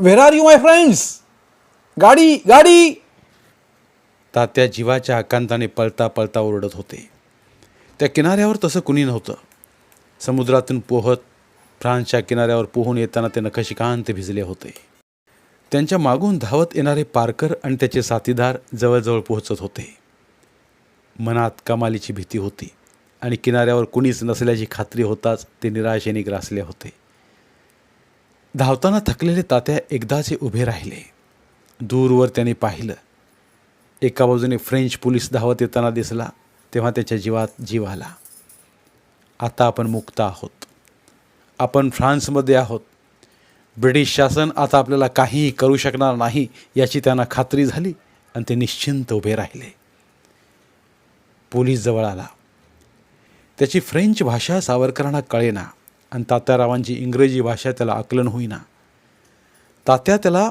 on where are you my friends गाडी गाडी. तात्या जीवाच्या आकांताने पळता पळता ओरडत होते. त्या किनाऱ्यावर तसं कुणी नव्हतं. समुद्रातून पोहत फ्रान्सच्या किनाऱ्यावर पोहून येताना ते नखशिकांत भिजले होते. त्यांच्या मागून धावत येणारे पारकर आणि त्याचे साथीदार जवळजवळ पोहोचत होते. मनात कमालीची भीती होती आणि किनाऱ्यावर कुणीच नसल्याची खात्री होताच ते निराशेने ग्रासले होते. धावताना थकलेले तात्या एकदाचे उभे राहिले. दूरवर त्याने पाहिलं. एका बाजूने फ्रेंच पोलीस धावत येताना दिसला तेव्हा त्याच्या जीवात जीव आला. आता आपण मुक्त आहोत. आपण फ्रान्समध्ये आहोत. ब्रिटिश शासन आता आपल्याला काहीही करू शकणार नाही याची त्यांना खात्री झाली आणि ते निश्चिंत उभे राहिले. पोलीस जवळ आला. त्याची फ्रेंच भाषा सावरकरांना कळेना. आणि तात्यारावांची इंग्रजी भाषा त्याला आकलन होईना. तात्या त्याला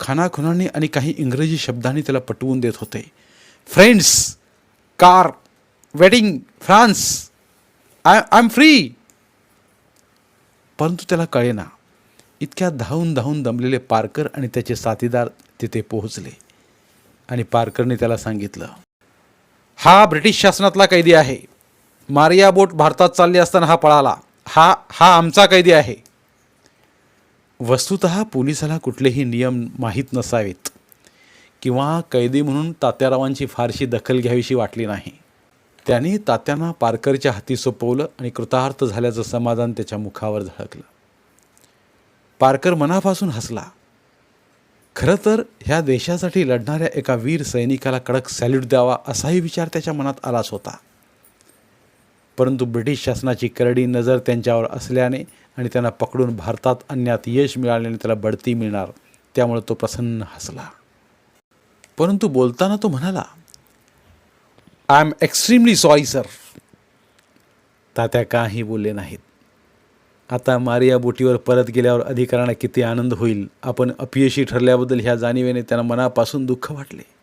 खानाखुनांनी आणि काही इंग्रजी शब्दांनी त्याला पटवून देत होते. Friends car wedding France I I am free परंतु त्याला कळेना. इतक्या धावून धावून दमलेले पारकर आणि त्याचे साथीदार तिथे पोहोचले. आणि पारकरने त्याला सांगितलं हा ब्रिटिश शासनातला कैदी आहे. मारिया बोट भारतात चालली असताना हा पळाला. हा हा आमचा कैदी आहे. वस्तुत पोलिसाला कुठलेही नियम माहीत नसावेत. किंवा कैदी म्हणून तात्यारावांची फारशी दखल घ्यावीशी वाटली नाही. त्याने तात्यांना पारकरच्या हाती सोपवलं आणि कृतार्थ झाल्याचं समाधान त्याच्या मुखावर झळकलं. पारकर मनापासून हसला. खरं तर ह्या देशासाठी लढणाऱ्या एका वीर सैनिकाला कडक सॅल्यूट द्यावा असाही विचार त्याच्या मनात आलाच होता. परंतु ब्रिटिश शासनाची करडी नजर त्यांच्यावर असल्याने आणि त्यांना पकडून भारतात आणण्यात यश मिळाल्याने त्याला बढती मिळणार. त्यामुळे तो प्रसन्न हसला. परंतु बोलताना तो म्हणाला I am extremely sorry sir Tatya काही बोलले नाहीत. आता मारिया बोटीवर परत गेल्यावर अधिकाऱ्यांना किती आनंद होईल. आपण अपयशी ठरल्याबद्दल ह्या जाणीवेने त्यांना मनापासून दुःख वाटले.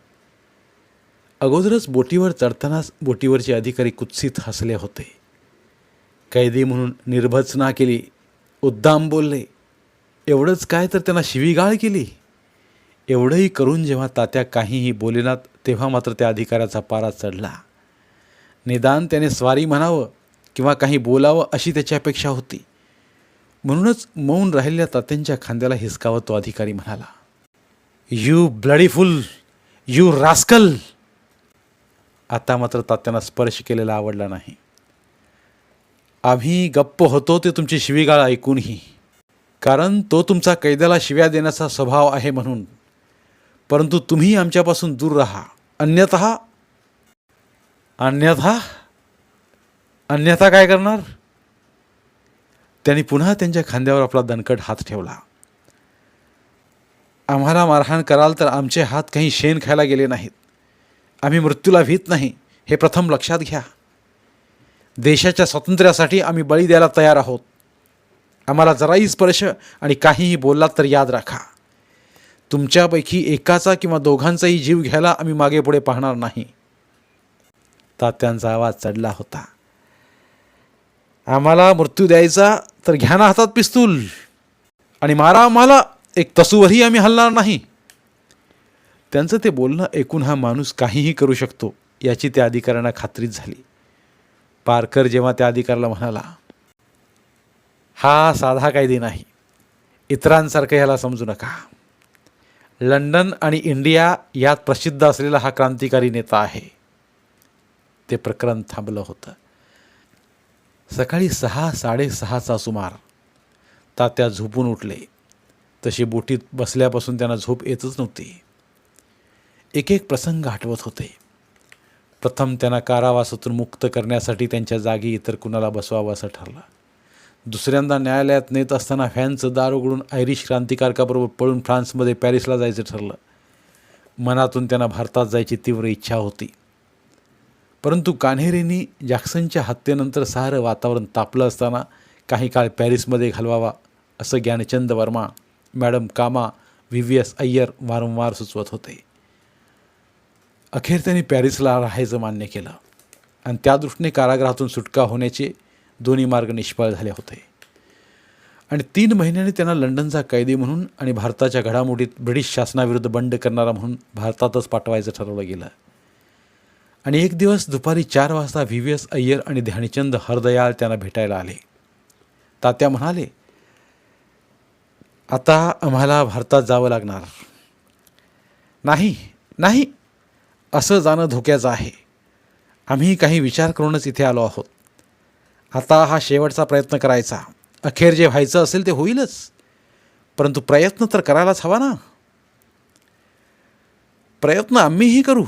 अगोदरच बोटीवर चढतानाच बोटीवरचे अधिकारी कुत्सित हसले होते. कैदी म्हणून निर्भत्सना केली. उद्दाम बोलले एवढंच काय तर त्यांना शिवीगाळ केली? एवढंही करून जेव्हा तात्या काहीही बोलेनात तेव्हा मात्र त्या अधिकाऱ्याचा पारा चढला. निदान त्याने स्वारी म्हणावं किंवा काही बोलावं अशी त्याची अपेक्षा होती. म्हणूनच मौन राहिलेल्या तात्यांच्या खांद्याला हिसकावत तो अधिकारी म्हणाला यू ब्लडीफुल यू रास्कल आता मात्र तात्यांना स्पर्श केलेला आवडला नाही. आम्ही गप्प होतो ते तुमची शिवीगाळ ऐकूनही. कारण तो तुमचा कैद्याला शिव्या देण्याचा स्वभाव आहे म्हणून. परंतु तुम्ही आमच्यापासून दूर राहा. अन्यथा अन्यथा अन्यथा काय करणार? त्यांनी पुन्हा त्यांच्या खांद्यावर आपला दणकट हात ठेवला. आम्हाला मारहाण कराल तर आमचे हात काही शेण खायला गेले नाहीत. आम्ही मृत्यूला भीत नाही. हे प्रथम लक्षात घ्या. देशाच्या स्वातंत्र्यासाठी आम्ही बळी द्यायला तयार आहोत. आम्हाला जराही स्पर्श आणि काहीही बोललात तर याद राखा. तुमच्यापैकी एकाचा किंवा दोघांचाही जीव घ्यायला आम्ही मागे पुढे पाहणार नाही. तात्यांचा आवाज चढला होता. आम्हाला मृत्यू द्यायचा तर घ्या ना हातात पिस्तूल. आणि मारा आम्हाला. एक तसूवरही आम्ही हलणार नाही. त्यांचं ते बोलणं ऐकून हा माणूस काहीही करू शकतो याची त्या अधिकाऱ्यांना खात्रीच झाली. पारकर जेव्हा त्या अधिकाऱ्याला म्हणाला हा साधा कायदे नाही इतरांसारखं ह्याला समजू नका. लंडन आणि इंडिया यात प्रसिद्ध असलेला हा क्रांतिकारी नेता आहे. ते प्रकरण थांबलं होतं. सकाळी सहा साडेसहाचा सुमार तात्या झोपून उठले. तशी बोटीत बसल्यापासून त्यांना झोप येतच नव्हती. एक एक प्रसंग आठवत होते. प्रथम त्यांना कारावासातून मुक्त करण्यासाठी त्यांच्या जागी इतर कुणाला बसवावं असं ठरलं. दुसऱ्यांदा न्यायालयात नेत असताना फॅनचं दार उघडून आयरिश क्रांतिकारकाबरोबर पळून फ्रान्समध्ये पॅरिसला जायचं ठरलं. मनातून त्यांना भारतात जायची तीव्र इच्छा होती. परंतु कान्हेरींनी जॅक्सनच्या हत्येनंतर सारं वातावरण तापलं असताना काही काळ पॅरिसमध्ये घालवावा असं Gyanchand Verma madam Cama V V S Iyer वारंवार सुचवत होते. अखेर त्यांनी पॅरिसला राहायचं मान्य केलं. आणि त्या दृष्टीने कारागृहातून सुटका होण्याचे दोन्ही मार्ग निष्फळ झाले होते. आणि तीन महिन्यांनी त्यांना लंडनचा कैदी म्हणून आणि भारताच्या घडामोडीत ब्रिटिश शासनाविरुद्ध बंड करणारा म्हणून भारतातच पाठवायचं ठरवलं गेलं. आणि एक दिवस दुपारी चार वाजता व्ही व्ही एस अय्यर आणि ध्यानचंद हरदयाळ त्यांना भेटायला आले. तात्या म्हणाले आता आम्हाला भारतात जावं लागणार. नाही नाही असं जाणं धोक्याचं आहे. आम्ही काही विचार करूनच इथे आलो आहोत. आता हा शेवटचा प्रयत्न करायचा. अखेर जे व्हायचं असेल ते होईलच. परंतु प्रयत्न तर करायलाच हवा ना. प्रयत्न आम्हीही करू.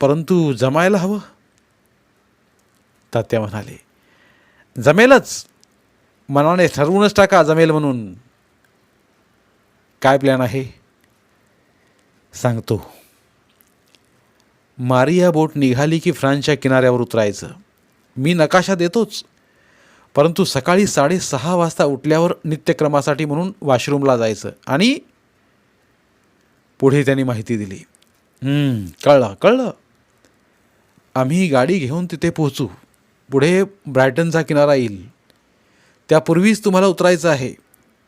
परंतु जमायला हवं. तात्या म्हणाले जमेलच. मनाने ठरवूनच टाका जमेल म्हणून. काय प्लॅन आहे? सांगतो. मारिया बोट निघाली की फ्रान्सच्या किनाऱ्यावर उतरायचं. मी नकाशा देतोच. परंतु सकाळी साडेसहा वाजता उठल्यावर नित्यक्रमासाठी म्हणून वॉशरूमला जायचं आणि पुढे त्यांनी माहिती दिली. कळलं कळलं. आम्ही गाडी घेऊन तिथे पोहोचू. पुढे ब्रायटनचा किनारा येईल. त्यापूर्वीच तुम्हाला उतरायचं आहे.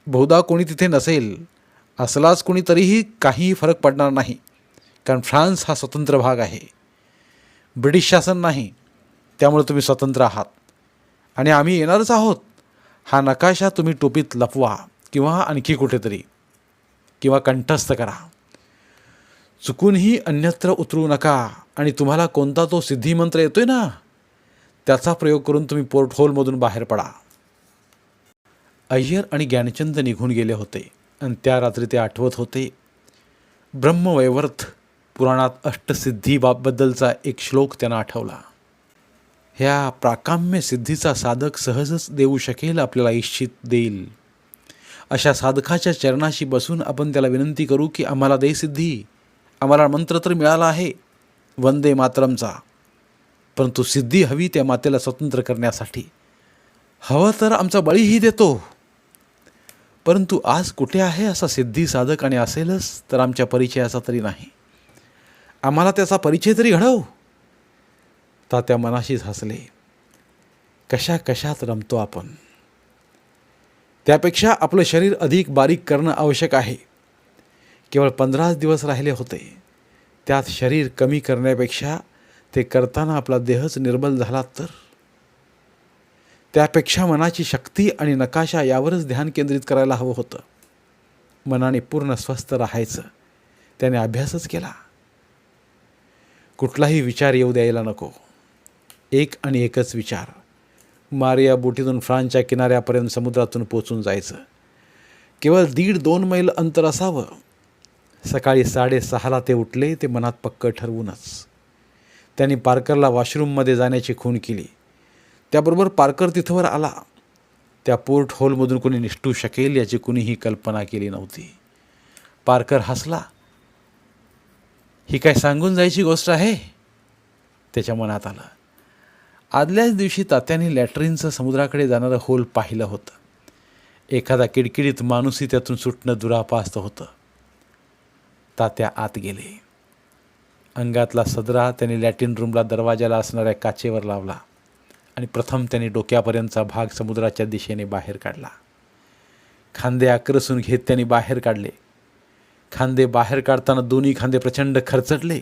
बहुधा कोणी तिथे नसेल. असलाच कोणी तरीही काहीही फरक पडणार नाही. कारण फ्रान्स हा स्वतंत्र भाग आहे. ब्रिटिश शासन नाही त्यामुळे तुम्ही स्वतंत्र आहात. आणि आम्ही येणारच आहोत. हा नकाशा तुम्ही टोपीत लपवा किंवा आणखी कुठेतरी किंवा कंठस्थ करा. चुकूनही अन्यत्र उतरू नका आणि तुम्हाला कोणता तो सिद्धिमंत्र येतोय ना त्याचा प्रयोग करून तुम्ही पोर्ट होलमधून बाहेर पडा. अय्यर आणि ज्ञानचंद निघून गेले होते आणि त्या रात्री ते आठवत होते. ब्रह्मवैवर्थ पुराणात अष्टसिद्धीबाबद्दलचा एक श्लोक त्यांना आठवला. ह्या प्राकाम्य सिद्धीचा साधक सहजच देऊ शकेल आपल्याला इच्छित देईल. अशा साधकाच्या चरणाशी बसून आपण त्याला विनंती करू की आम्हाला दे सिद्धी. आम्हाला मंत्र तर मिळाला आहे वंदे मातरमचा. परंतु सिद्धी हवी त्या मातेला स्वतंत्र करण्यासाठी. हवं तर आमचा बळीही देतो. परंतु आज कुठे आहे असा सिद्धी साधक आणि असेलच तर आमच्या परिचयाचा तरी नाही. आम्हाला त्याचा परिचय तरी घडव. तात्या मनाशीच हसले. कशा कशात रमतो आपण? त्यापेक्षा आपलं शरीर अधिक बारीक करणं आवश्यक आहे. केवळ पंधराच दिवस राहिले होते. त्यात शरीर कमी करण्यापेक्षा ते करताना आपला देहच निर्बल झाला तर? त्यापेक्षा मनाची शक्ती आणि नकाशा यावरच ध्यान केंद्रित करायला हवं होतं. मनाने पूर्ण स्वस्थ राहायचं. त्याने अभ्यासच केला. कुठलाही विचार येऊ द्यायला नको. एक आणि एकच विचार. मारिया बोटीतून फ्रान्सच्या किनाऱ्यापर्यंत समुद्रातून पोचून जायचं. केवळ दीड दोन मैल अंतर असावं. सकाळी साडेसहाला ते उठले ते मनात पक्क ठरवूनच. त्यांनी पार्करला वॉशरूममध्ये जाण्याची खून केली. त्याबरोबर पार्कर तिथवर आला. त्या पोर्ट होलमधून कोणी निष्ठू शकेल याची कुणीही कल्पना केली नव्हती. पार्कर हसला. ही काय सांगून जायची गोष्ट आहे? त्याच्या मनात आलं. आदल्याच दिवशी तात्याने लॅट्रिनचं समुद्राकडे जाणारं होल पाहिलं होतं. एखादा किडकिडीत माणूसही त्यातून सुटणं दुरापास्त होतं. तात्या आत गेले. अंगातला सदरा त्याने लॅटिन रूमला दरवाजाला असणाऱ्या काचेवर लावला आणि प्रथम त्याने डोक्यापर्यंतचा भाग समुद्राच्या दिशेने बाहेर काढला. खांदे आक्रसून घेत त्यांनी बाहेर काढले. खांदे बाहेर काढताना दोन्ही खांदे प्रचंड खरचटले.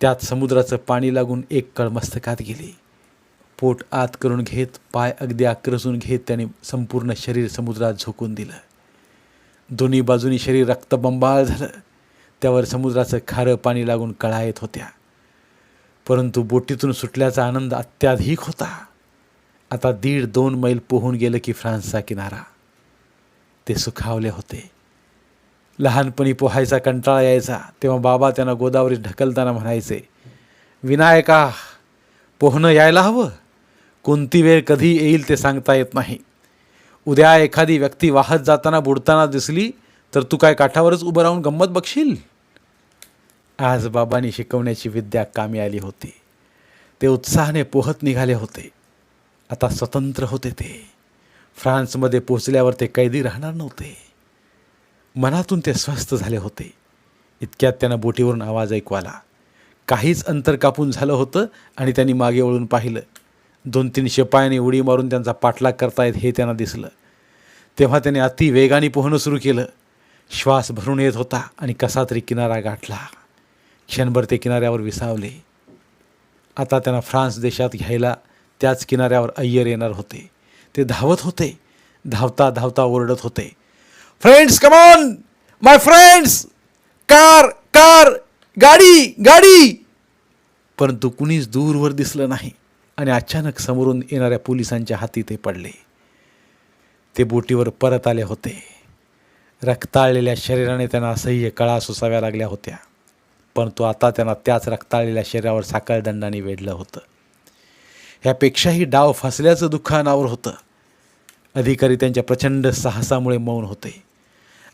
त्यात समुद्राचं पाणी लागून एक कळ मस्तकात गेली. पोट आत करून घेत पाय अगदी आक्रसून घेत त्याने संपूर्ण शरीर समुद्रात झोकून दिलं. दोन्ही बाजूनी शरीर रक्तबंबाळ झालं. त्यावर समुद्राचं खारं पाणी लागून कळा येत होत्या. परंतु बोटीतून सुटल्याचा आनंद अत्याधिक होता. आता दीड दोन मैल पोहून गेलं की फ्रान्सचा किनारा. ते सुखावले होते. लहानपणी पोहायचा कंटाळा यायचा. तेव्हा बाबा त्यांना गोदावरीत ढकलताना म्हणायचे विनायका पोहणं यायला हवं? कोणती वेळ कधी येईल ते सांगता येत नाही. उद्या एखादी व्यक्ती वाहत जाताना बुडताना दिसली तर तू काय काठावरच उभं राहून गंमत बघशील? आज बाबांनी शिकवण्याची विद्या कामी आली होती. ते उत्साहाने पोहत निघाले होते. आता स्वतंत्र होते ते. फ्रान्समध्ये पोचल्यावर ते कैदी राहणार नव्हते. मनातून ते स्वस्थ झाले होते. इतक्यात त्यांना बोटीवरून आवाज ऐकू आला काहीच अंतर कापून झालं होतं आणि त्यांनी मागे वळून पाहिलं. दोन तीन शेपायाने उडी मारून त्यांचा पाठलाग करतायत हे त्यांना दिसलं. तेव्हा त्याने अति वेगाने पोहणं सुरू केलं. श्वास भरून येत होता आणि कसा तरी किनारा गाठला. क्षणभर ते किनाऱ्यावर विसावले. आता त्यांना फ्रान्स देशात घ्यायला त्याच किनाऱ्यावर अय्यर येणार होते. ते धावत होते. धावता धावता ओरडत होते. Friends come on my friends car car गाडी गाडी. परंतु कुणीच दूरवर दिसलं नाही आणि अचानक समोरून येणाऱ्या पोलिसांच्या हाती ते पडले. ते बोटीवर परत आले होते. रक्ताळलेल्या शरीराने त्यांना असह्य कळा सुसाव्या लागल्या होत्या. परंतु आता त्यांना त्याच रक्ताळलेल्या शरीरावर साखळदंडाने वेढलं होतं. ह्यापेक्षाही डाव फसल्याचं दुःख अनावर होतं. अधिकारी त्यांच्या प्रचंड साहसामुळे मौन होते.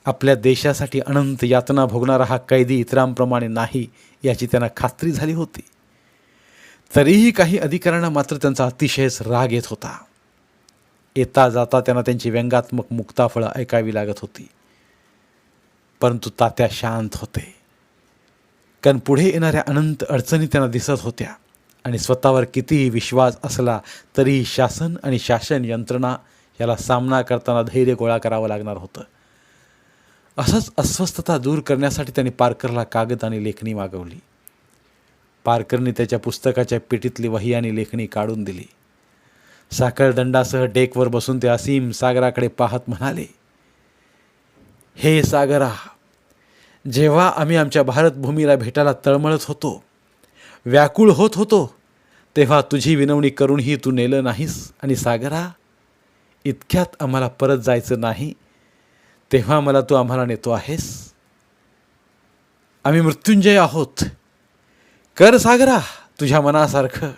आपल्या देशासाठी अनंत यातना भोगणारा हा कैदी इतरांप्रमाणे नाही याची त्यांना खात्री झाली होती. तरीही काही अधिकाऱ्यांना मात्र त्यांचा अतिशयच राग येत होता. येता जाता त्यांना त्यांची व्यंगात्मक मुक्ताफळं ऐकावी लागत होती. परंतु तात्या शांत होते. कारण पुढे येणाऱ्या अनंत अडचणी त्यांना दिसत होत्या आणि स्वतःवर कितीही विश्वास असला तरीही शासन आणि शासन यंत्रणा याला सामना करताना धैर्य गोळा करावं लागणार होतं. असंच अस्वस्थता दूर करण्यासाठी त्यांनी पारकरला कागद आणि लेखणी मागवली. पारकरने त्याच्या पुस्तकाच्या पेटीतली वही आणि लेखणी काढून दिली. साखळदंडासह डेकवर बसून ते असीम सागराकडे पाहत म्हणाले हे सागरा जेव्हा आम्ही आमच्या भारतभूमीला भेटायला तळमळत होतो व्याकुळ होत होतो तेव्हा तुझी विनवणी करूनही तू नेलं नाहीस. आणि सागरा इतक्यात आम्हाला परत जायचं नाही. तेव्हा मला तू आम्हाला नेतो आहेस? आम्ही मृत्युंजय आहोत. कर सागरा तुझ्या मनासारखं.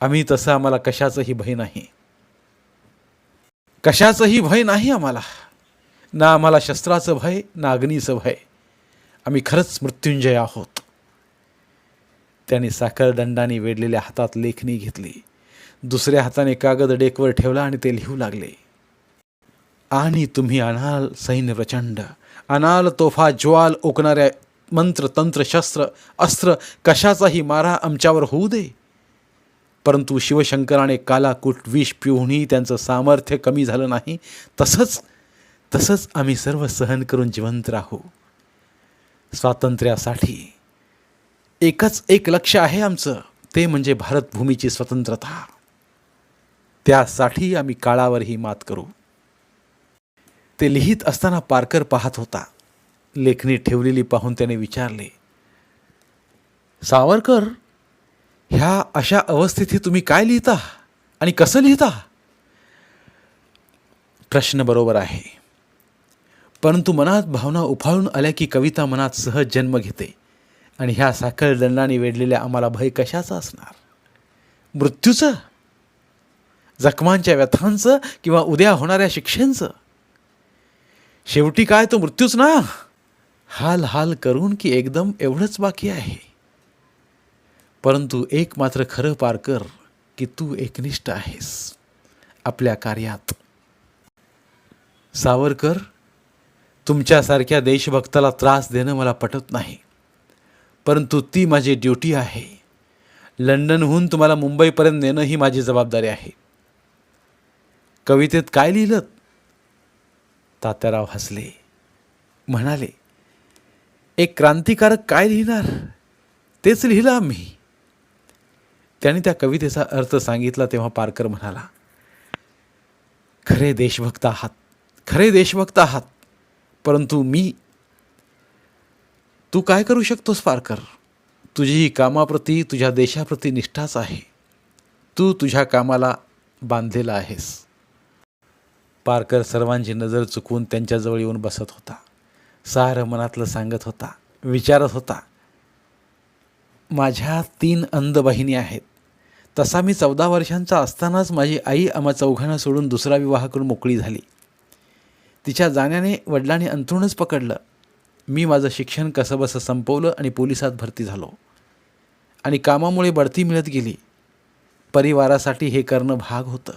आम्ही तसं आम्हाला कशाचंही भय नाही. कशाचंही भय नाही आम्हाला. ना आम्हाला शस्त्राचं भय ना अग्नीचं भय. आम्ही खरंच मृत्युंजय आहोत. त्याने साखरदंडाने वेढलेल्या हातात लेखणी घेतली. दुसऱ्या हाताने कागद डेकवर ठेवला आणि ते लिहू लागले. आणि तुम्ही अनाल सैन्य प्रचंड अनाल तोफा ज्वाल ओकणाऱ्या मंत्र तंत्र शस्त्र अस्त्र कशाचाही मारा आमच्यावर होऊ दे. परंतु शिवशंकराने कालाकूट विष पिऊनही त्यांचं सामर्थ्य कमी झालं नाही. तसंच तसंच आम्ही सर्व सहन करून जिवंत राहू. स्वातंत्र्यासाठी एकच एक लक्ष आहे आमचं ते म्हणजे भारतभूमीची स्वतंत्रता. त्यासाठी आम्ही काळावरही मात करू. ते लिहित असताना पारकर पाहत होता. लेखणी ठेवलेली पाहून त्याने विचारले सावरकर ह्या अशा अवस्थेत तुम्ही काय लिहिता आणि कसं लिहिता? प्रश्न बरोबर आहे. परंतु मनात भावना उफाळून आल्या की कविता मनात सहज जन्म घेते आणि ह्या साखर दंडाने वेढलेल्या आम्हाला भय कशाचा असणार? मृत्यूचं? जखमांच्या व्यथांचं किंवा उद्या होणाऱ्या शिक्षेंचं? शेवटी काय? तो मृत्यूच ना. हाल हाल करून की एकदम एवढंच बाकी आहे. परंतु एक मात्र खरं पार कर की तू एकनिष्ठ आहेस. आपल्या कार्यात. सावरकर तुमच्यासारख्या देशभक्ताला त्रास देणं मला पटत नाही. परंतु ती माझी ड्युटी आहे. लंडनहून तुम्हाला मुंबईपर्यंत नेणं ही माझी जबाबदारी आहे. कवितेत काय लिहिलं तात्याराव हसले. म्हणाले एक क्रांतिकारक काय लिहिणार? तेच लिहिलं आम्ही. त्याने त्या कवितेचा अर्थ सांगितला तेव्हा पारकर म्हणाला खरे देशभक्त आहात खरे देशभक्त आहात परंतु मी तू काय करू शकतोस पारकर? तुझी ही कामाप्रती तुझ्या देशाप्रती निष्ठाच आहे. तू तुझ्या कामाला बांधलेला आहेस. पारकर सर्वांची नजर चुकवून त्यांच्याजवळ येऊन बसत होता. सारं मनातलं सांगत होता विचारत होता माझ्या तीन अंध बहिणी आहेत. तसा मी चौदा वर्षांचा असतानाच माझी आई आम्हा चौघांना सोडून दुसरा विवाह करून मोकळी झाली. तिच्या जाण्याने वडिलांनी अंथरूणच पकडलं. मी माझं शिक्षण कसंबसं संपवलं आणि पोलिसात भरती झालो. आणि कामामुळे बढती मिळत गेली. परिवारासाठी हे करणं भाग होतं.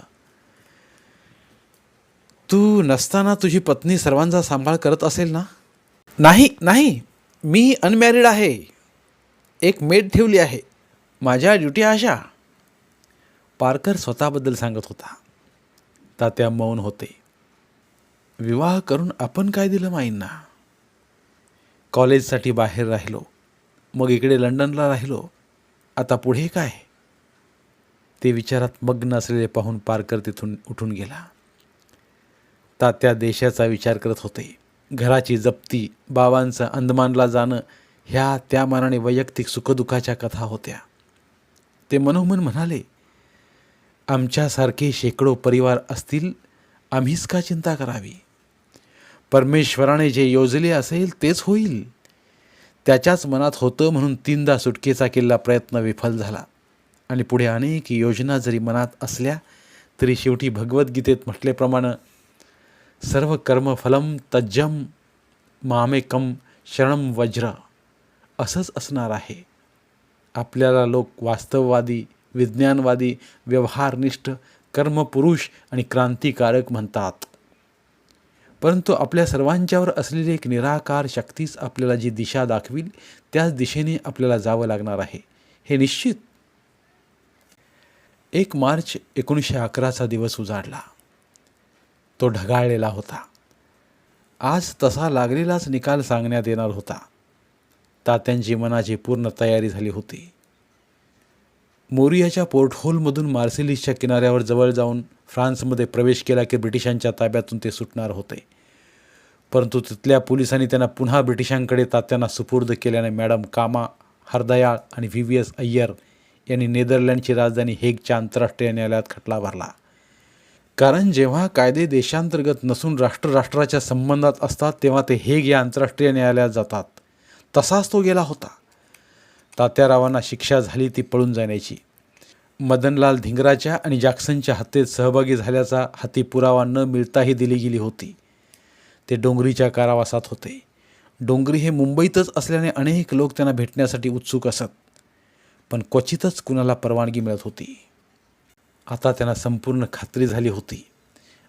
तू नसताना तुझी पत्नी सर्वांचा सांभाळ करत असेल ना? नाही नाही. मी अनमॅरिड आहे. एक मेड ठेवली आहे. माझ्या ड्युटी अशा पारकर स्वतःबद्दल सांगत होता. तात्या मौन होते. विवाह करून आपण काय दिलं माईंना? कॉलेजसाठी बाहेर राहिलो. मग इकडे लंडनला राहिलो. आता पुढे काय? ते विचारात मग्न असलेले पाहून पारकर तिथून उठून गेला. तात्या देशाचा विचार करत होते. घराची जप्ती बाबांचं अंदमानला जाणं ह्या त्या मानाने वैयक्तिक सुखदुःखाच्या कथा होत्या. ते मनोमन म्हणाले आमच्यासारखे शेकडो परिवार असतील आम्हीच का चिंता करावी? परमेश्वराने जे योजले असेल तेच होईल. त्याच्याच मनात होतं म्हणून तीनदा सुटकेचा केलेला प्रयत्न विफल झाला. आणि पुढे अनेक योजना जरी मनात असल्या तरी शेवटी भगवद्गीतेत म्हटल्याप्रमाणे सर्व कर्मफलम तज्जम मामेकम शरणम वज्र. असंच असणार आहे. आपल्याला लोक वास्तववादी विज्ञानवादी व्यवहारनिष्ठ कर्मपुरुष आणि क्रांतिकारक म्हणतात. परंतु आपल्या सर्वांच्यावर असलेली एक निराकार शक्तीच आपल्याला जी दिशा दाखवील त्याच दिशेने आपल्याला जावं लागणार आहे. हे निश्चित. एक मार्च एकोणीसशे अकराचा दिवस उजाडला. तो ढगाळलेला होता. आज तसा लागलेलाच निकाल सांगण्यात येणार होता. तात्यांची मनाची पूर्ण तयारी झाली होती. मोरियाच्या पोर्टहोलमधून मार्सिलिसच्या किनाऱ्यावर जवळ जाऊन फ्रान्समध्ये प्रवेश केला की ब्रिटिशांच्या ताब्यातून ते सुटणार होते. परंतु तिथल्या पोलिसांनी त्यांना पुन्हा ब्रिटिशांकडे तात्यांना सुपूर्द केल्याने मॅडम कामा हरदयाळ आणि व्ही व्ही एस अय्यर यांनी नेदरलँडची राजधानी हेगच्या आंतरराष्ट्रीय न्यायालयात खटला भरला. कारण जेव्हा कायदे देशांतर्गत नसून राष्ट्र राष्ट्राच्या संबंधात असतात तेव्हा ते हेग या आंतरराष्ट्रीय न्यायालयात जातात. तसाच तो गेला होता. तात्यारावांना शिक्षा झाली ती पळून जाण्याची. मदनलाल धिंगराच्या आणि जॅक्सनच्या हत्येत सहभागी झाल्याचा हाती पुरावा न मिळताही दिली गेली होती. ते डोंगरीच्या कारावासात होते. डोंगरी हे मुंबईतच असल्याने अनेक लोक त्यांना भेटण्यासाठी उत्सुक असत. पण क्वचितच कुणाला परवानगी मिळत होती. आता त्यांना संपूर्ण खात्री झाली होती.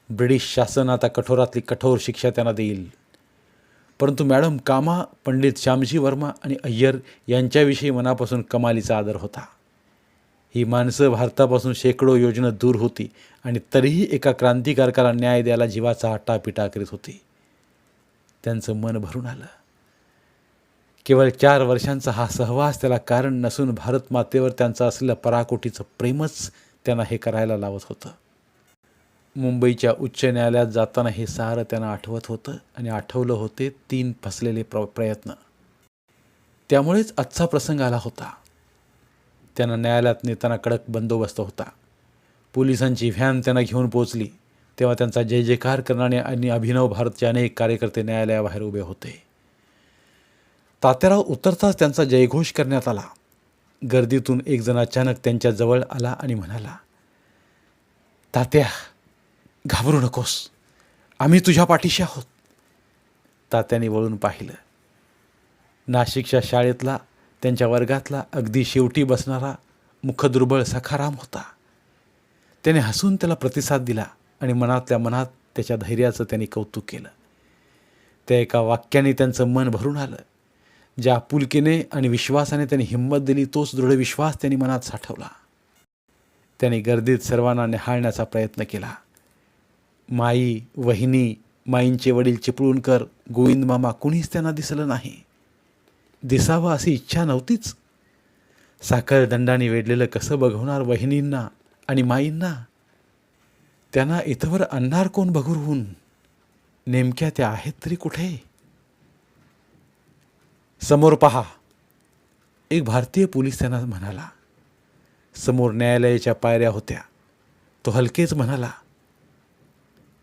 ब्रिटिश शासन आता कठोरातली कठोर शिक्षा त्यांना देईल. परंतु मॅडम कामा पंडित श्यामजी वर्मा आणि अय्यर यांच्याविषयी मनापासून कमालीचा आदर होता. ही माणसं भारतापासून शेकडो योजना दूर होती आणि तरीही एका क्रांतिकारकाला न्याय द्यायला जीवाचा आटापिटा करीत होती. त्यांचं मन भरून आलं. केवळ चार वर्षांचा हा सहवास त्याला कारण नसून भारत मातेवर त्यांचं असलेलं पराकोटीचं प्रेमच त्यांना हे करायला लावत होतं. मुंबईच्या उच्च न्यायालयात जाताना हे सारं त्यांना आठवत होतं आणि आठवलं होते तीन फसलेले प्र प्रयत्न. त्यामुळेच आजचा प्रसंग आला होता. त्यांना न्यायालयात नेताना कडक बंदोबस्त होता. पोलिसांची व्हॅन त्यांना घेऊन पोचली तेव्हा त्यांचा जय जयकार करणारे आणि अभिनव भारतचे अनेक कार्यकर्ते न्यायालयाबाहेर उभे होते. तात्याराव उतरताच त्यांचा जयघोष करण्यात आला. गर्दीतून एकजण अचानक त्यांच्या जवळ आला आणि म्हणाला तात्या घाबरू नकोस. आम्ही तुझ्या पाठीशी आहोत. तात्याने वळून पाहिलं. नाशिकच्या शाळेतला त्यांच्या वर्गातला अगदी शेवटी बसणारा मुखदुर्बळ सखाराम होता. त्याने हसून त्याला प्रतिसाद दिला आणि मनातल्या मनात त्याच्या धैर्याचं त्यांनी कौतुक केलं. त्या एका वाक्याने त्यांचं मन भरून आलं. ज्या आपुलकीने आणि विश्वासाने त्यांनी हिंमत दिली तोच दृढ विश्वास त्यांनी मनात साठवला. त्याने गर्दीत सर्वांना निहाळण्याचा प्रयत्न केला. माई वहिनी माईंचे वडील चिपळूणकर गोविंद मामा कुणीच त्यांना दिसलं नाही. दिसावं अशी इच्छा नव्हतीच. साखर दंडाने वेढलेलं कसं बघवणार वहिनींना आणि माईंना? त्यांना इथवर आणणार कोण बघून नेमक्या त्या आहेत तरी कुठे? समोर पहा. एक भारतीय पोलीस त्यांना म्हणाला समोर न्यायालयाच्या पायऱ्या होत्या. तो हलकेच म्हणाला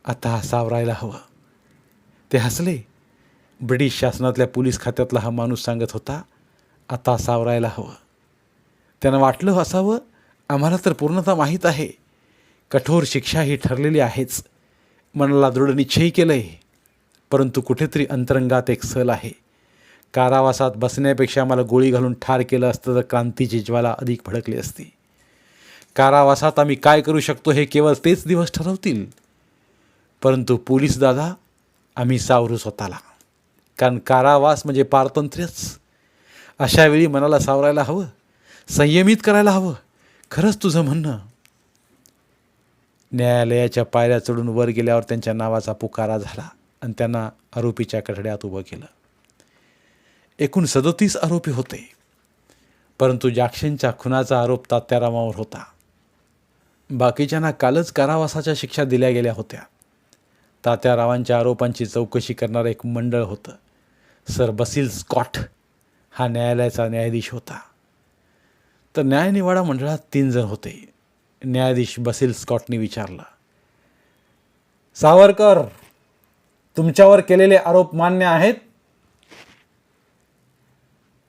आता हा सावरायला हवं. ते हसले. ब्रिटिश शासनातल्या पोलीस खात्यातला हा माणूस सांगत होता आता सावरायला हवं. त्यांना वाटलं असावं आम्हाला तर पूर्णतः माहीत आहे. कठोर शिक्षा ही ठरलेली आहेच. मनाला दृढ निश्चयी केलं आहे परंतु कुठेतरी अंतरंगात एक सल आहे. कारावासात बसण्यापेक्षा आम्हाला गोळी घालून ठार केलं असतं तर क्रांतीची ज्वाला अधिक भडकली असती. कारावासात आम्ही काय करू शकतो हे केवळ तेच दिवस ठरवतील. परंतु पोलीस दादा आम्ही सावरू स्वतःला. कारण कारावास म्हणजे पारतंत्र्यच. अशावेळी मनाला सावरायला हवं. संयमित करायला हवं. खरंच तुझं म्हणणं. न्यायालयाच्या पायऱ्या चढून वर गेल्यावर त्यांच्या नावाचा पुकारा झाला आणि त्यांना आरोपीच्या कठड्यात उभं केलं. एकूण सदोतीस आरोपी होते. परंतु जाक्षेंच्या खुनाचा आरोप तात्यारामावर होता. बाकीच्यांना कालच कारावासाच्या शिक्षा दिल्या गेल्या होत्या. तात्यारावांच्या आरोपांची चौकशी करणारं एक मंडळ होतं. सर बसील स्कॉट हा न्यायालयाचा न्यायाधीश होता. तर न्यायनिवाडा मंडळात तीन जण होते. न्यायाधीश बसील स्कॉटने विचारलं सावरकर तुमच्यावर केलेले आरोप मान्य आहेत?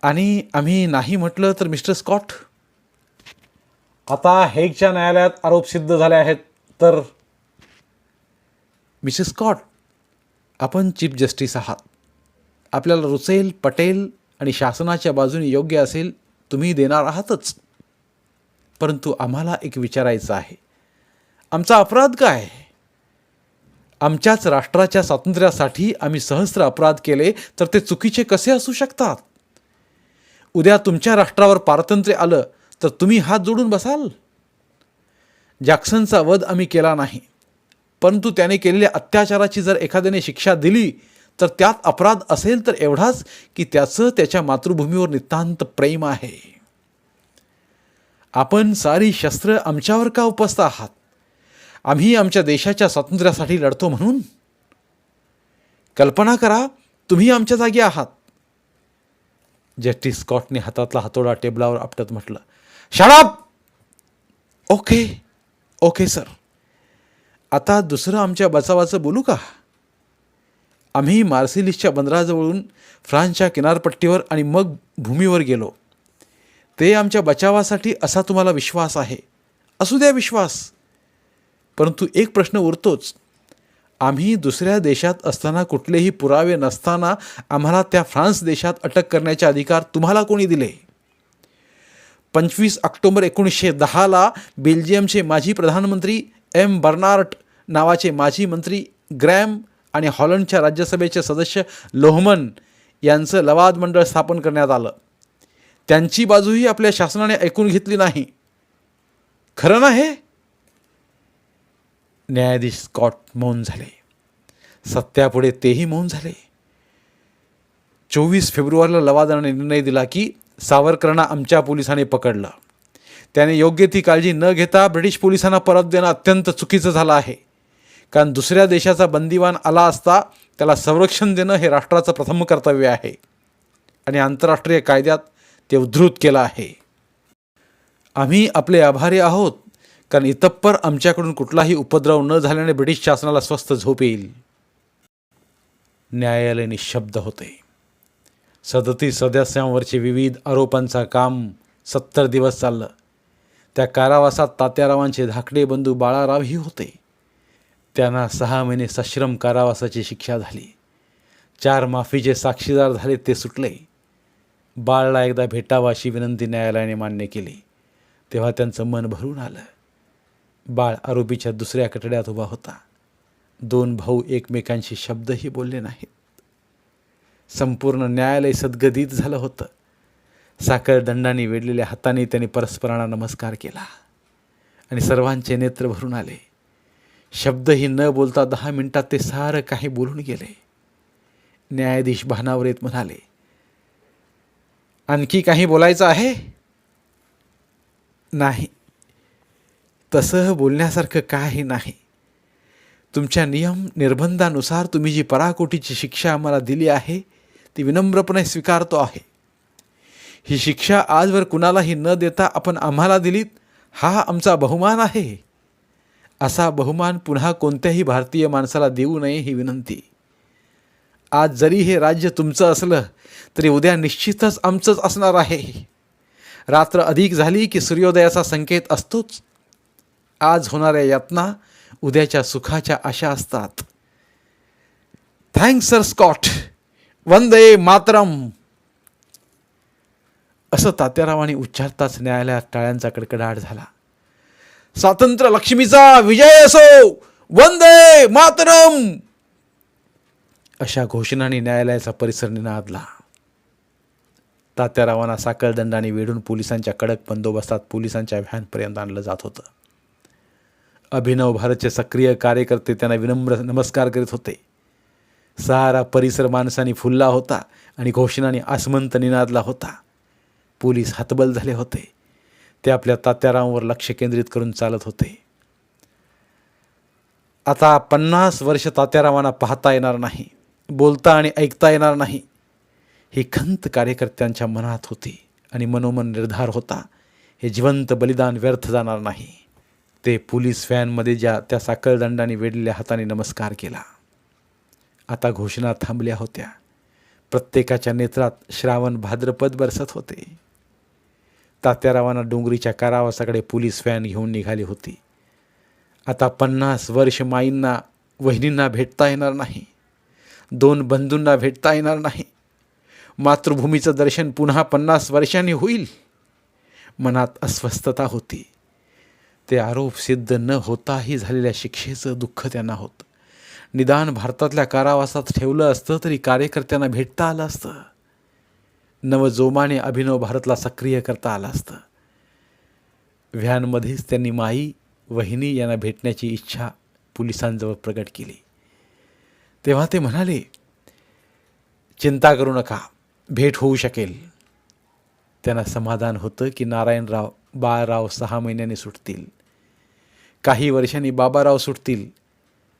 आणि आम्ही नाही म्हटलं तर मिस्टर स्कॉट? आता हेगच्या न्यायालयात आरोप सिद्ध झाले आहेत तर? मिसेस स्कॉट आपण चीफ जस्टिस आहात. आपल्याला रुचेल पटेल आणि शासनाच्या बाजूने योग्य असेल तुम्ही देणार आहातच. परंतु आम्हाला एक विचारायचं आहे. आमचा अपराध काय? आमच्याच राष्ट्राच्या स्वातंत्र्यासाठी आम्ही सहस्र अपराध केले तर ते चुकीचे कसे असू शकतात? उद्या तुमच्या राष्ट्रावर पारतंत्र्य आलं तर तुम्ही हात जोडून बसाल. जॅक्सनचा वध आम्ही केला नाही. परंतु त्याने केलेल्या अत्याचाराची जर एखाद्याने शिक्षा दिली तर त्यात अपराध असेल तर एवढाच की त्याचं त्याच्या मातृभूमीवर नितांत प्रेम आहे. आपण सारी शस्त्र आमच्यावर का उपस्थ आहात? आम्ही आमच्या देशाच्या स्वातंत्र्यासाठी लढतो म्हणून? कल्पना करा तुम्ही आमच्या जागी आहात. जस्टिस स्कॉटने हातातला हातोडा टेबलावर आपटत म्हटलं शाळाप ओके ओके सर. आता दुसरं आमच्या बचावाचं बोलू का? आम्ही मार्सिलिसच्या बंदराजवळून फ्रान्सच्या किनारपट्टीवर आणि मग भूमीवर गेलो. ते आमच्या बचावासाठी असा तुम्हाला विश्वास आहे? असू द्या विश्वास. परंतु एक प्रश्न उरतोच. आम्ही दुसऱ्या देशात असताना कुठलेही पुरावे नसताना आम्हाला त्या फ्रान्स देशात अटक करण्याचे अधिकार तुम्हाला कोणी दिले? पंचवीस ऑक्टोबर एकोणीसशे दहाला बेल्जियमचे माजी प्रधानमंत्री एम बर्नार्ट नावाचे माजी मंत्री ग्रॅम आणि हॉलंडच्या राज्यसभेचे सदस्य लोहमन यांचं लवाद मंडळ स्थापन करण्यात आलं. त्यांची बाजूही आपल्या शासनाने ऐकून घेतली नाही. खरं ना हे? न्यायाधीश स्कॉट मौन झाले. सत्यापुढे तेही मौन झाले. चोवीस फेब्रुवारीला लवादाने निर्णय दिला की सावरकरांना आमच्या पोलिसांनी पकडलं. त्याने योग्य ती काळजी न घेता ब्रिटिश पोलिसांना परत देणं अत्यंत चुकीचं झालं आहे. कारण दुसऱ्या देशाचा बंदिवान आला असता त्याला संरक्षण देणं हे राष्ट्राचं प्रथम कर्तव्य आहे. आणि आंतरराष्ट्रीय कायद्यात ते उद्धृत केलं आहे. आम्ही आपले आभारी आहोत. कारण इतप्पर आमच्याकडून कुठलाही उपद्रव न झाल्याने ब्रिटिश शासनाला स्वस्थ झोप येईल. न्यायालय निशब्द होते. सदतीस सदस्यांवरचे विविध आरोपांचा काम सत्तर दिवस चाललं. त्या कारावासात तात्यारावांचे धाकटे बंधू बाळारावही होते. त्यांना सहा महिने सश्रम कारावासाची शिक्षा झाली. चार माफीचे साक्षीदार झाले ते सुटले. बाळला एकदा भेटावा अशी विनंती न्यायालयाने मान्य केली. तेव्हा त्यांचं मन भरून आलं. बाळ आरोपीच्या दुसऱ्या कटड्यात उभा होता. दोन भाऊ एकमेकांशी शब्दही बोलले नाहीत. संपूर्ण न्यायालय सद्गदित झालं होतं. साखरदंडाने वेढलेल्या हाताने त्यांनी परस्परांना नमस्कार केला. आणि सर्वांचे नेत्र भरून आले. शब्दही न बोलता दहा मिनिटात ते सारं काही बोलून गेले. न्यायाधीश भानावर येत म्हणाले आणखी काही बोलायचं आहे? नाही. तसं बोलण्यासारखं काही नाही. तुमच्या नियम निर्बंधानुसार तुम्ही जी पराकोटीची शिक्षा आम्हाला दिली आहे ती विनम्रपणे स्वीकारतो आहे. ही शिक्षा आजवर कुणालाही न देता आपण आम्हाला दिलीत हा आमचा बहुमान आहे. असा बहुमान पुन्हा कोणत्याही भारतीय माणसाला देऊ नये ही विनंती. आज जरी हे राज्य तुमचं असलं तरी उद्या निश्चितच आमचंच असणार आहे. रात्र अधिक झाली की सूर्योदयाचा संकेत असतोच. आज होणाऱ्या यातना उद्याच्या सुखाच्या आशा असतात. Thanks sir Scott Vande Mataram. असं तात्यारावांनी उच्चारताच न्यायालयात टाळ्यांचा कडकडाट झाला. स्वातंत्र्य लक्ष्मीचा विजय असो. वंदे मातरम. अशा घोषणाने न्यायालयाचा परिसर निनादला. तात्यारावांना साखळदंडाने वेढून पोलिसांच्या कडक बंदोबस्तात पोलिसांच्या व्हॅनपर्यंत आणलं जात होतं. अभिनव भारतचे सक्रिय कार्यकर्ते त्यांना विनम्र नमस्कार करीत होते. सारा परिसर माणसांनी फुलला होता आणि घोषणाने आसमंत निनादला होता. पोलीस हतबल झाले होते. ते आपल्या तात्यारांवर लक्ष केंद्रित करून चालत होते. आता पन्नास वर्ष तात्यारामांना पाहता येणार नाही बोलता आणि ऐकता येणार नाही. ही खंत कार्यकर्त्यांच्या मनात होती आणि मनोमन निर्धार होता हे जिवंत बलिदान व्यर्थ जाणार नाही. ते पोलीस व्हॅनमध्ये ज्या त्या साखळदंडाने वेढलेल्या हाताने नमस्कार केला. आता घोषणा थांबल्या होत्या. प्रत्येकाच्या नेत्रात श्रावण भाद्रपद बरसत होते. तात्यारावांना डोंगरीच्या कारावासाकडे पोलीस व्हॅन घेऊन निघाली होती. आता पन्नास वर्ष माईंना वहिनींना भेटता येणार नाही. दोन बंधूंना भेटता येणार नाही. मातृभूमीचं दर्शन पुन्हा पन्नास वर्षांनी होईल. मनात अस्वस्थता होती. ते आरोप सिद्ध न होताही झालेल्या शिक्षेचं दुःख त्यांना होतं. निदान भारतातल्या कारावासात ठेवलं असतं तरी कार्यकर्त्यांना भेटता आलं असतं. नवजोमाने अभिनव भारतला सक्रिय करता आलं असतं. व्हॅनमध्येच त्यांनी माई वहिनी यांना भेटण्याची इच्छा पोलिसांजवळ प्रगट केली. तेव्हा ते म्हणाले चिंता करू नका भेट होऊ शकेल. त्यांना समाधान होतं की नारायणराव बाळराव सहा महिन्याने सुटतील. काही वर्षांनी बाबाराव सुटतील.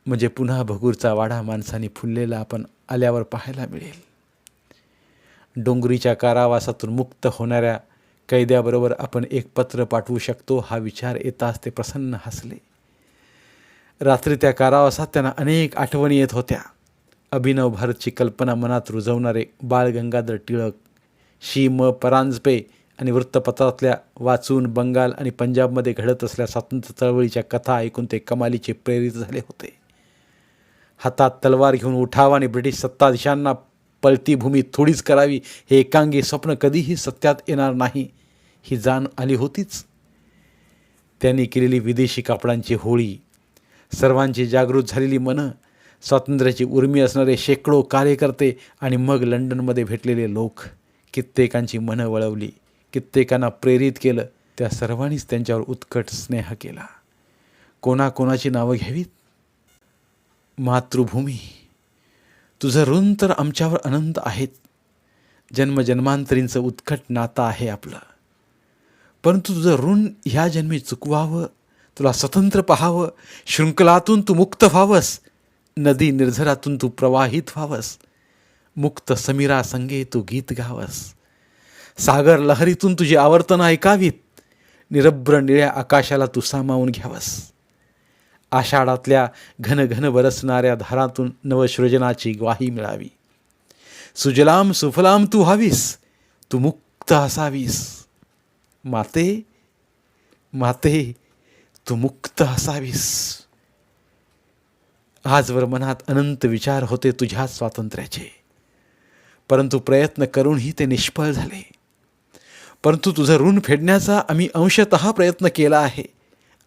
म्हणजे पुन्हा भगूरचा वाडा माणसाने फुललेला आपण आल्यावर पाहायला मिळेल. डोंगरीच्या कारावासातून मुक्त होणाऱ्या कैद्याबरोबर आपण एक पत्र पाठवू शकतो हा विचार येताच ते प्रसन्न हसले. रात्री त्या कारावासात त्यांना अनेक आठवणी येत होत्या. अभिनव भारतची कल्पना मनात रुजवणारे बाळ गंगाधर टिळक शी म परांजपे आणि वृत्तपत्रातल्या वाचून बंगाल आणि पंजाबमध्ये घडत असल्या स्वातंत्र्य चळवळीच्या कथा ऐकून ते कमालीचे प्रेरित झाले होते. हातात तलवार घेऊन उठावा आणि ब्रिटिश सत्ताधीशांना पलती भूमी थोडीच करावी हे एकांगी स्वप्न कधीही सत्यात येणार नाही ही जाण आली होतीच. त्यांनी केलेली विदेशी कापडांची होळी सर्वांची जागृत झालेली मनं स्वातंत्र्याची उर्मी असणारे शेकडो कार्यकर्ते आणि मग लंडनमध्ये भेटलेले लोक कित्येकांची मनं वळवली. कित्येकांना प्रेरित केलं त्या सर्वांनीच त्यांच्यावर उत्कट स्नेह केला. कोणाकोणाची नावं घ्यावीत? मातृभूमी. तुझं ऋण तर आमच्यावर अनंत आहेत. जन्मजन्मांतरींचं उत्कट नातं आहे आपलं. परंतु तुझं ऋण ह्या जन्मी चुकवावं तुला स्वतंत्र पाहावं शृंखलातून तू मुक्त व्हावंस नदी निर्झरातून तू प्रवाहित व्हावंस मुक्त समीरा संगे तू गीत गावस. सागर लहरीतून तुझी आवर्तन ऐकावीत. निरभ्र निळ्या आकाशाला तू सामावून घ्यावस. आषाढातल्या घनघन बरसणाऱ्या धारातून नवसृजनाची ग्वाही मिळावी. सुजलाम सुफलाम तू व्हावीस तू मुक्त असावीस. माते माते तू मुक्त असावीस. आजवर मनात अनंत विचार होते तुझ्या स्वातंत्र्याचे. परंतु प्रयत्न करूनही ते निष्फळ झाले. परंतु तुझं ऋण फेडण्याचा आम्ही अंशतः प्रयत्न केला आहे.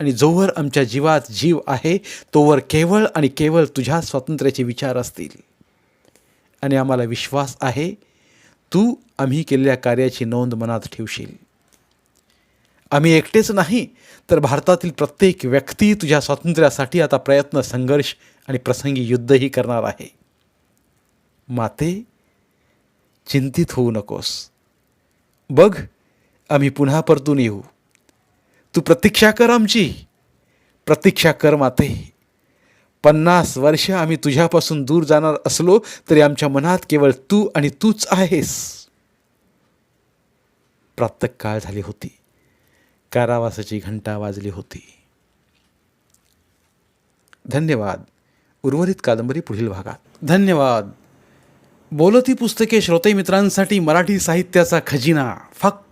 आणि जोवर आमच्या जीवात जीव आहे तोवर केवळ आणि केवळ तुझ्या स्वातंत्र्याचे विचार असतील. आणि आम्हाला विश्वास आहे तू आम्ही केलेल्या कार्याची नोंद मनात ठेवशील. आम्ही एकटेच नाही तर भारतातील प्रत्येक व्यक्ती तुझ्या स्वातंत्र्यासाठी आता प्रयत्न संघर्ष आणि प्रसंगी युद्धही करणार आहे. माते चिंतित होऊ नकोस. बघ आम्ही पुन्हा परतून येऊ. तू प्रतीक्षा कर आमची. प्रतीक्षा कर माते. पन्नास वर्ष आम्ही तुझ्यापासून दूर जाणार असलो तरी आमच्या मनात केवळ तू आणि तूच आहेस. प्रातकाळ झाली होती. कारावासाची घंटा वाजली होती. धन्यवाद. उर्वरित कादंबरी पुढील भागात. धन्यवाद. बोलती पुस्तके श्रोते मित्रांसाठी मराठी साहित्याचा खजिना. फक्त